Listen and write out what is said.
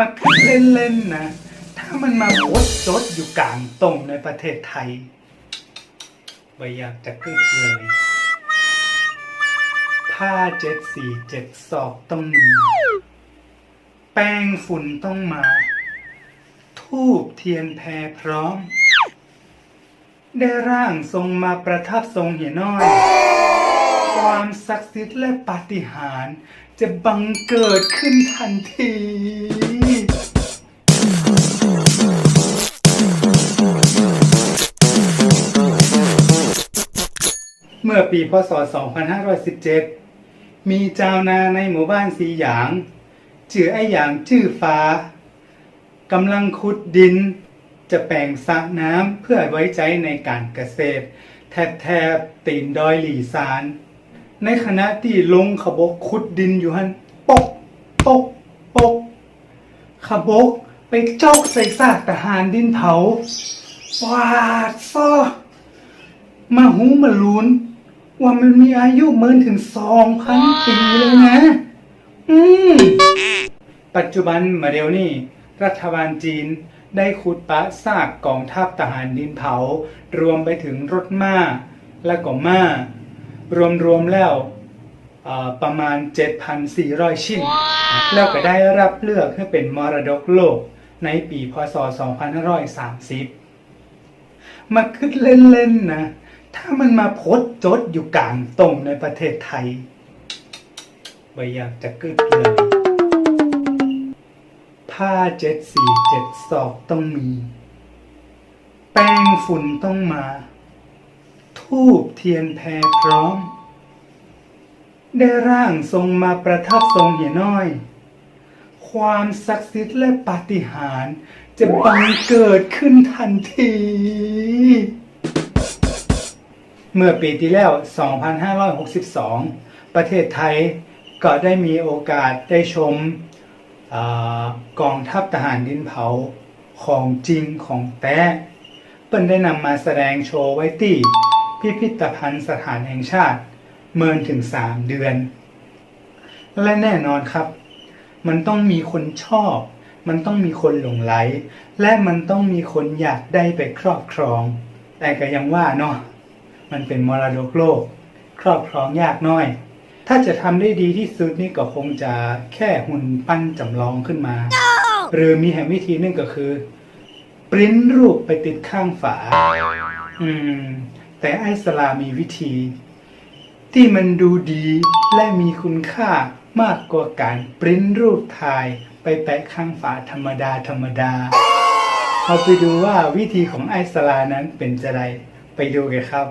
มาคิดเล่นๆนะ ถ้ามันมาโพสต์จดอยู่กลางตรงในประเทศไทยไม่อยากจะกึดเลยผ้าเจ็ดสีเจ็ดศอกต้องมีแป้งฝุ่นต้องมา ทูบเทียนแพรพร้อม ได้ร่างทรงมาประทับทรงเหียน้อย ความศักดิ์สิทธิ์และปาฏิหาริย์จะบังเกิดขึ้นทันที เมื่อปีพศ 2517 มีเจ้านาในหมู่บ้านสีหยางชื่อไอหยางชื่อฟ้ากำลังขุดดิน จะแปลงสระน้ำเพื่อไว้ใจในการเกษตร แทบแทบตีนดอยหลีซาน ในขณะที่ลงขบกขุดดินอยู่หันปกปกปกขบกไปจอกใส่ซากทหารดินเผาปาดซ้อมาหูมาลุน ว่ามันมีอายุเมินถึงสองพันปีเลยนะ อืม ปัจจุบันมาเดี๋ยวนี้รัฐบาลจีนได้ขุดปะซากกองทัพทหารดินเผา รวมไปถึงรถม้าและก็ม้า รวมๆแล้วเอ่อประมาณ 7,400 ชิ้น แล้วก็ได้รับเลือกให้เป็นมรดกโลกในปีพศ 2530 มาคิดเล่นๆนะ ถ้ามันมาโพสจดอยู่กลางตรงในประเทศไทยไม่อยากจะกึดเลยผ้าเจ็ดสีเจ็ดศอกต้องมี แป้งฝุ่นต้องมา ทูบเทียนแพรพร้อม ได้ร่างทรงมาประทับทรงเหียน้อย ความศักดิ์สิทธิ์และปาฏิหาริย์จะบังเกิดขึ้นทันที เมื่อปีที่แล้ว 2562 ประเทศไทยก็ได้มีโอกาสได้ชมอกองทัพทหารดินเผาของจริงของแท้เปิ้นได้นำมาแสดงโชว์ไว้ที่พิพิธภัณฑ์สถานแห่งชาติเมินถึง 3 เดือน และแน่นอนครับ มันต้องมีคนชอบ มันต้องมีคนหลงไหล และมันต้องมีคนอยากได้ไปครอบครอง แต่ก็ยังว่าเนาะ มันเป็นมรดกโลก ครอบครองยากน้อย ถ้าจะทำได้ดีที่สุดนี่ก็คงจะแค่หุ่นปั้นจำลองขึ้นมา หรือมีแห่งวิธีหนึงก็คือปริ้นรูปไปติดข้างฝา อืม แต่ไอสลามีวิธี ที่มันดูดีและมีคุณค่ามากกว่าการปริ้นรูปถ่ายไปแปะข้างฝาธรรมดาธรรมดาเอาไปดูว่าวิธีของไอสลานั้นเป็นจะไรไปดูกันครับ